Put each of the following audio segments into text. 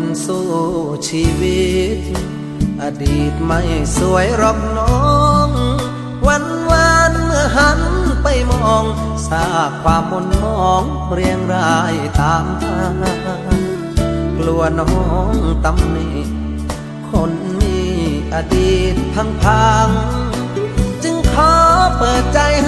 นสู้ชีวิต อดีตไม่สวยรอกน้อง วันวานเมื่อหันไปมองซาความมนมองเรียงรายตามทางกลัวน้องตำหนิคนมีอดีตพังพังๆจึงขอเปิดใจใ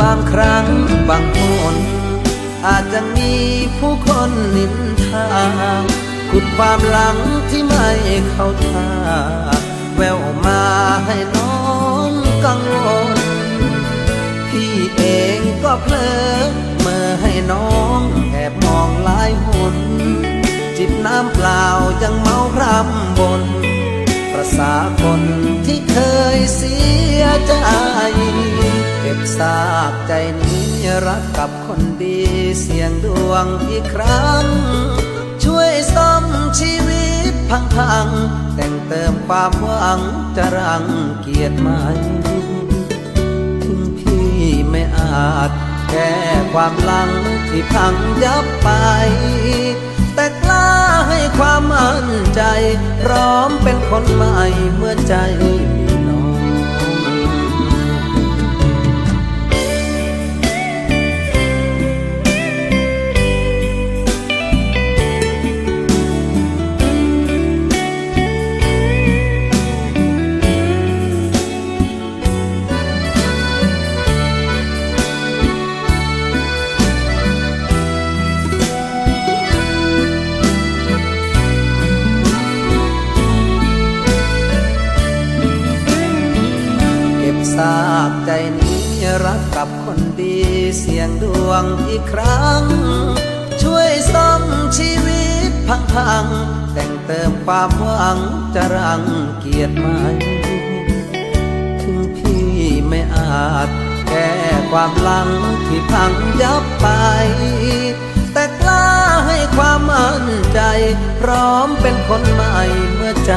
บางครั้งบางคนอาจจะมีผู้คนนินทาขุดความหลังที่ไม่เข้าท่า แววมาให้น้องกังวลพี่เองก็เพลอเมื่อให้น้องแอบมองหลายหนจิบน้ำเปล่ายังเมาพรำบนประสาคนที่เคยเสียใจ เก็บซากใจนี้รักกับคนดีเสียงดวงอีกครั้ง ช่วยซ่อมชีวิตพังๆ แต่งเติมความหวังจะรังเกียรติไหมถึงพี่ไม่อาจแก้ความหลังที่พังยับไป แต่กล้าให้ความมั่นใจพร้อมเป็นคนใหม่เมื่อใจ เก็บซากใจนี้รักกับคนดีเสียงดวงอีกครั้ง ช่วยซ่อมชีวิตพังๆ แต่งเติมความหวังจะรังเกียรติไหม ถึงพี่ไม่อาจแก้ความหลังที่พังยับไป แต่กล้าให้ความมั่นใจ พร้อมเป็นคนใหม่เมื่อใจ